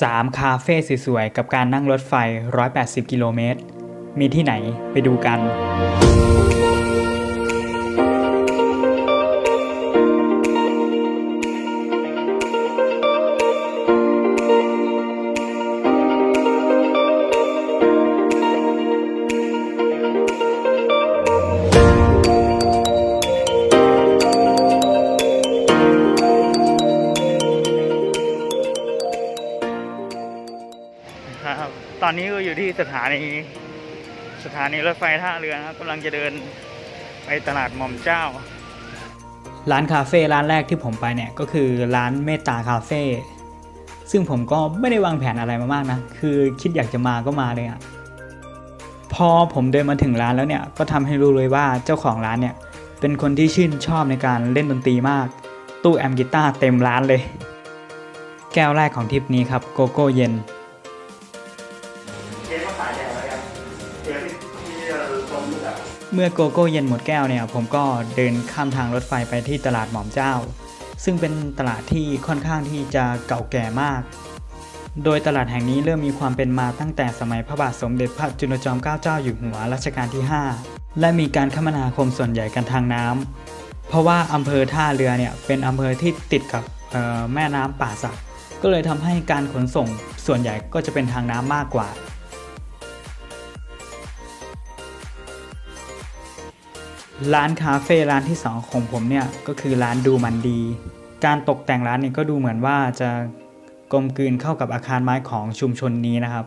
3 คาเฟ่สวยๆ กับการนั่งรถไฟ 180 กิโลเมตร มีที่ไหนไปดูกัน อนนี้ก็อยู่ที่สถานี สถานีรถไฟท่าเรือนะครับกำลังจะเดินไปตลาดหม่อมเจ้า ร้านคาเฟ่ร้านแรกที่ผมไปเนี่ยก็คือร้านเมตตาคาเฟ่ซึ่งผมก็ไม่ได้วางแผนอะไรมามากนะ คือคิดอยากจะมาก็มาเลยอะพอผมเดินมาถึงร้านแล้วเนี่ยก็ทำให้รู้เลยว่าเจ้าของร้านเนี่ยเป็นคนที่ชื่นชอบในการเล่นดนตรีมาก ตู้แอมกีตาร์เต็มร้านเลย แก้วแรกของทริปนี้ครับโกโก้เย็น เมาขายแดดแล้วกันเดี๋ยวที่ตรงนี้แบบเมื่อโกโก้เย็นหมดแก้วเนี่ยผมก็เดินข้ามทางรถไฟไปที่ตลาดหม่อมเจ้า ซึ่งเป็นตลาดที่ค่อนข้างที่จะเก่าแก่มาก โดยตลาดแห่งนี้เริ่มมีความเป็นมาตั้งแต่สมัยพระบาทสมเด็จพระจุลจอมเกล้าเจ้าอยู่หัวรัชกาลที่ 5 และมีการคมนาคมส่วนใหญ่กันทางน้ำเพราะว่าอำเภอท่าเรือเนี่ยเป็นอำเภอที่ติดกับแม่น้ำป่าสักก็เลยทำให้การขนส่งส่วนใหญ่ก็จะเป็นทางน้ำมากกว่า ร้านคาเฟ่ร้านที่ 2 ของผมเนี่ยก็คือร้านดูมันดี การตกแต่งร้านเนี่ยก็ดูเหมือนว่าจะกลมกลืนเข้ากับอาคารไม้ของชุมชนนี้นะครับ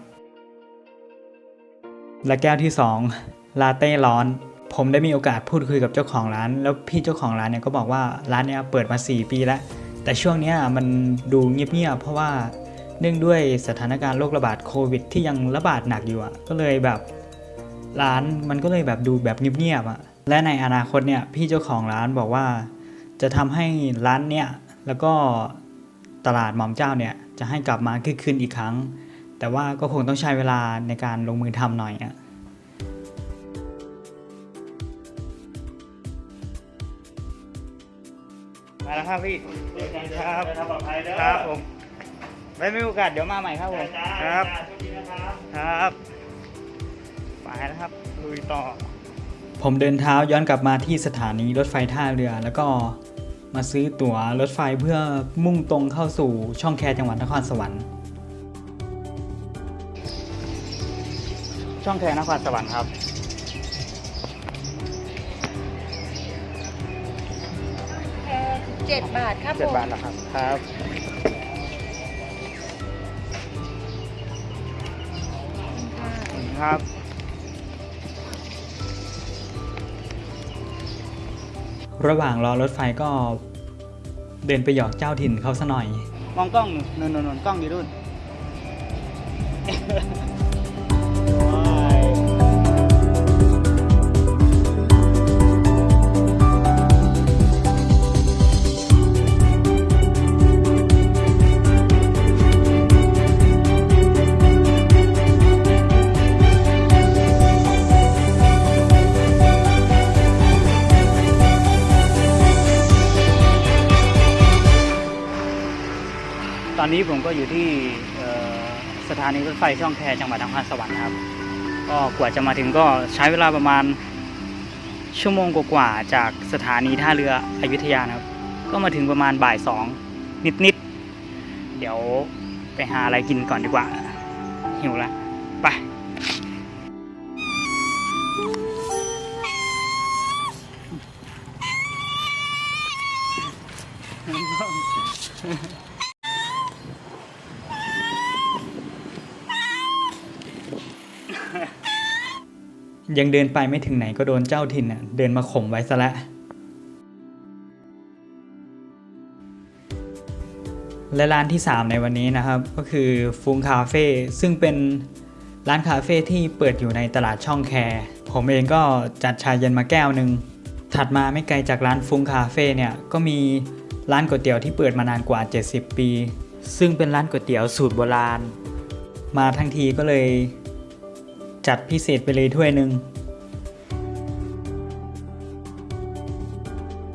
และแก้วที่ 2 ลาเต้ร้อน ผมได้มีโอกาสพูดคุยกับเจ้าของร้าน แล้วพี่เจ้าของร้านเนี่ยก็บอกว่าร้านเนี่ยเปิดมา 4 ปีแล้ว แต่ช่วงนี้มันดูเงียบๆเพราะว่าเนื่องด้วยสถานการณ์โรคระบาดโควิด ที่ยังระบาดหนักอยู่อะก็เลยแบบร้านมันก็เลยแบบดูแบบเงียบๆอะ และในอนาคตเนี่ยพี่เจ้าของร้านบอกว่า จะทำให้ร้านเนี่ยแล้วก็ตลาดหม่อมเจ้าเนี่ยจะให้กลับมาคึกคืนอีกครั้ง แต่ว่าก็คงต้องใช้เวลาในการลงมือทำหน่อยอะมาแล้วครับพี่ครับทำปลอดภัยเด้อครับผมไว้มีโอกาสเดี๋ยวมาใหม่ครับผมจ้าครับจ้าโชคดีนะครับ ครับไปนะครับลุยต่อ ผมเดินเท้าย้อนกลับมาที่สถานีรถไฟท่าเรือ แล้วก็มาซื้อตั๋วรถไฟเพื่อมุ่งตรงเข้าสู่ช่องแคจังหวัดนครสวรรค์ ช่องแคนครสวรรค์ครับแค่เจ็ดบาทครับเจ็ดผมบาทแล้วครับครับครับ ระหว่างรอรถไฟก็เดินไปหยอกเจ้าถิ่นเขาซะหน่อย มองกล้องนนนนกล้องดีรุ่น อนนี้ผมก็อยู่ที่สถานีรถไฟช่องแคจังหวัดนครสวรรค์นะครับ ก็กว่าจะมาถึงก็ใช้เวลาประมาณชั่วโมงกว่าๆจากสถานีท่าเรืออยุธยานะครับ ก็มาถึงประมาณบ่ายสองนิดๆ เดี๋ยวไปหาอะไรกินก่อนดีกว่า หิวล้วไป ยังเดินไปไม่ถึงไหนก็โดนเจ้าถิ่นเดินมาข่มไว้ซะล้วและร้านที่ 3 ในวันนี้นะครับ ก็คือฟูงคาเฟ่ซึ่งเป็นร้านคาเฟ่ที่เปิดอยู่ในตลาดช่องแคผมเองก็จัดชายเย็นมาแก้วหนึ่งถัดมาไม่ไกลจากร้านฟูงคาเฟ่เนี่ยก็มีร้านก๋วยเตี๋ยวที่เปิดมานานกว่า 70 ปี ซึ่งเป็นร้านก๋วยเตี๋ยวสูตรโบราณ มาทั้งทีก็เลย จัดพิเศษไปเลยถ้วยหนึ่ง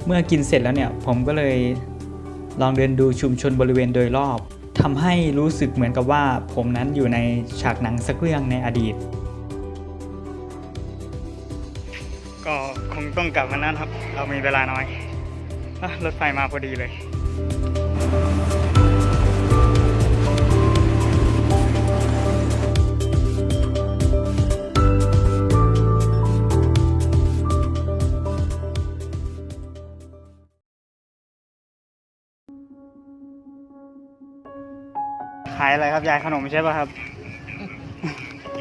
เมื่อกินเสร็จแล้วเนี่ยผมก็เลยลองเดินดูชุมชนบริเวณโดยรอบทำให้รู้สึกเหมือนกับว่าผมนั้นอยู่ในฉากหนังสักเรื่องในอดีต ก็คงต้องกลับกันนะครับ เรามีเวลาน้อยอรถไฟมาพอดีเลย ขายอะไรครับยายขนมใช่ป่ะครับ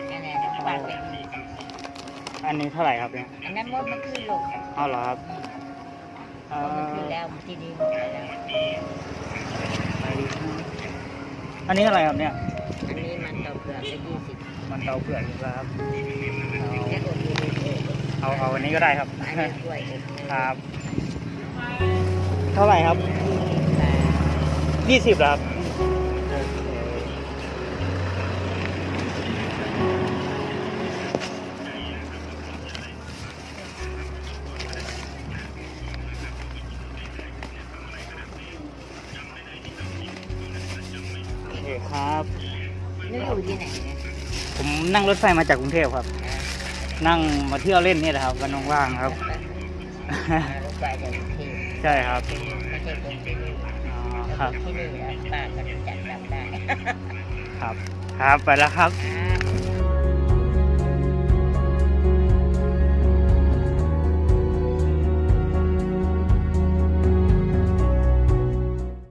อันนั้นบาทเป็นอันนี้เท่าไหร่ครับเนี่ยอันนั้นมดมันขึ้นลูกเอาเหรอครับเอ่มดมันอขึ้นแล้วที่นี่หมดแล้ว อันนี้อะไรครับเนี่ย อันนี้มันต่อเผือกไปยี่สิบมันเตาเผือกอีกแล้วครับแค่อดดูดูเออเอาเอาอันนี้ก็ได้ครับ อันนี้กล้วยอบครับ เท่าไหร่ครับบาทยี่สิบครับ โอเคครับ นี่อยู่ที่ไหนเนี่ยผมนั่งรถไฟมาจากกรุงเทพครับ นั่งมาเที่ยวเล่นนี่แหละครับวันว่างๆครับ รถไฟจากกรุงเทพใช่ครับไม่ใช่ตรงที่นี่อ๋อแล้วครับที่นี่แล้วป้าก็จัดจำได้ ครับ ครับไปแล้วครับ อ่า